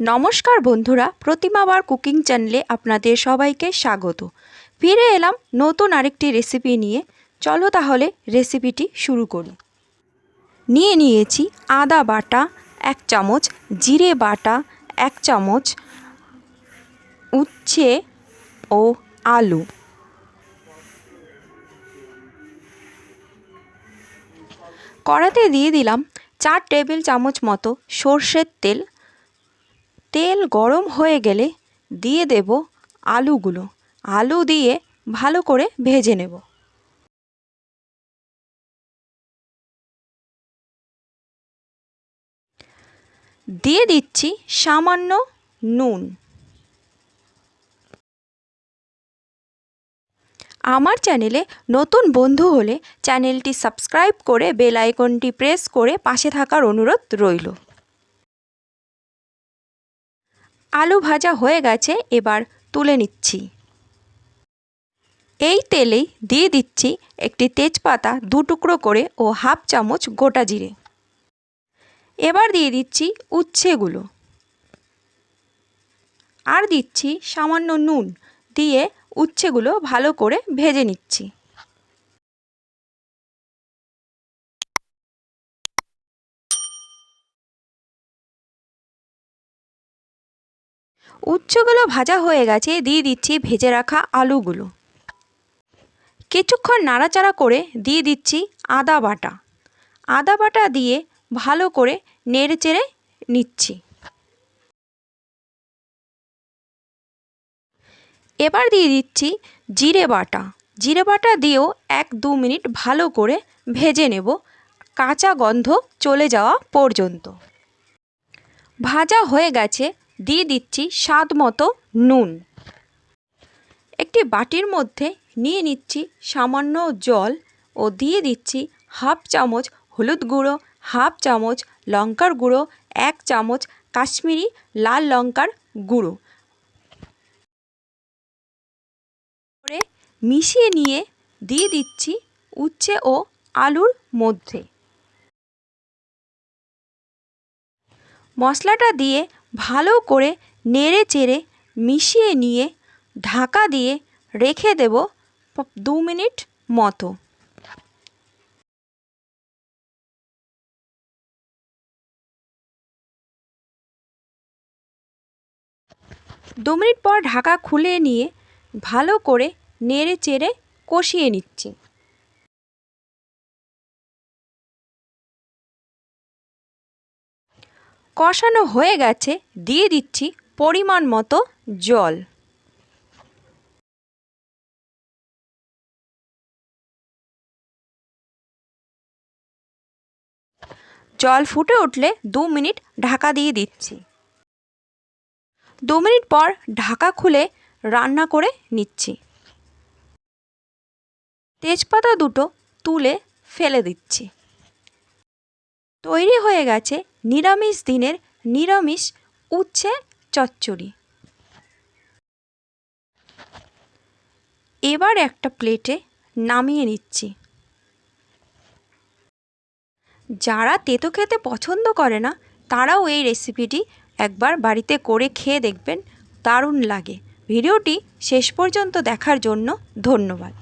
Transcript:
নমস্কার বন্ধুরা প্রতিমাবার কুকিং চ্যানেলে আপনাদের সবাইকে স্বাগত। ফিরে এলাম নতুন আরেকটি রেসিপি নিয়ে। চলো তাহলে রেসিপিটি শুরু করি। নিয়ে নিয়েছি আদা বাটা, এক চামচ জিরে বাটা, এক চামচ উচ্ছে ও আলু। কড়াতে দিয়ে দিলাম চার টেবিল চামচ মতো সর্ষের তেল। তেল গরম হয়ে গেলে দিয়ে দেব আলুগুলো। আলু দিয়ে ভালো করে ভেজে নেব। দিয়ে দিচ্ছি সামান্য নুন। আমার চ্যানেলে নতুন বন্ধু হলে চ্যানেলটি সাবস্ক্রাইব করে বেল আইকনটি প্রেস করে পাশে থাকার অনুরোধ রইল। আলু ভাজা হয়ে গেছে, এবার তুলে নিচ্ছি। এই তেলেই দিয়ে দিচ্ছি একটি তেজপাতা দু টুকরো করে ও হাফ চামচ গোটা জিরে। এবার দিয়ে দিচ্ছি উচ্ছেগুলো। আর দিচ্ছি সামান্য নুন দিয়ে উচ্ছেগুলো ভালো করে ভেজে নিচ্ছি। উচ্চগুলো ভাজা হয়ে গেছে, দিয়ে দিচ্ছি ভেজে রাখা আলুগুলো। কিছুক্ষণ নাড়াচাড়া করে দিয়ে দিচ্ছি আদা বাটা। আদা বাটা দিয়ে ভালো করে নেড়ে চেড়ে নিচ্ছি। এবার দিয়ে দিচ্ছি জিরে বাটা। জিরে বাটা দিয়েও এক দু মিনিট ভালো করে ভেজে নেব। কাঁচা গন্ধ চলে যাওয়া পর্যন্ত। ভাজা হয়ে গেছে দিয়ে দিচ্ছি স্বাদ মতো নুন। একটি বাটির মধ্যে নিয়ে নিচ্ছি সামান্য জল ও দিয়ে দিচ্ছি হাফ চামচ হলুদ গুঁড়ো, হাফ চামচ লঙ্কার গুঁড়ো, এক চামচ কাশ্মীরি লাল লঙ্কার গুঁড়ো। করে মিশিয়ে নিয়ে দিয়ে দিচ্ছি উচ্ছে ও আলুর মধ্যে। মশলাটা দিয়ে ভালো করে নেড়ে চেড়ে মিশিয়ে নিয়ে ঢাকা দিয়ে রেখে দেব দু মিনিট মতো। দু মিনিট পর ঢাকা খুলে নিয়ে ভালো করে নেড়ে চেড়ে কষিয়ে নিচ্ছি। কষানো হয়ে গেছে, দিয়ে দিচ্ছি পরিমাণ মতো জল। জল ফুটে উঠলে দু মিনিট ঢাকা দিয়ে দিচ্ছি। দু মিনিট পর ঢাকা খুলে রান্না করে নিচ্ছি। তেজপাতা দুটো তুলে ফেলে দিচ্ছি। তৈরি হয়ে গেছে নিরামিষ দিনের নিরামিষ উচ্ছে চচ্চড়ি। এবার একটা প্লেটে নামিয়ে নিচ্ছি। যারা তেতো খেতে পছন্দ করে না, তারাও এই রেসিপিটি একবার বাড়িতে করে খেয়ে দেখবেন, দারুণ লাগে। ভিডিওটি শেষ পর্যন্ত দেখার জন্য ধন্যবাদ।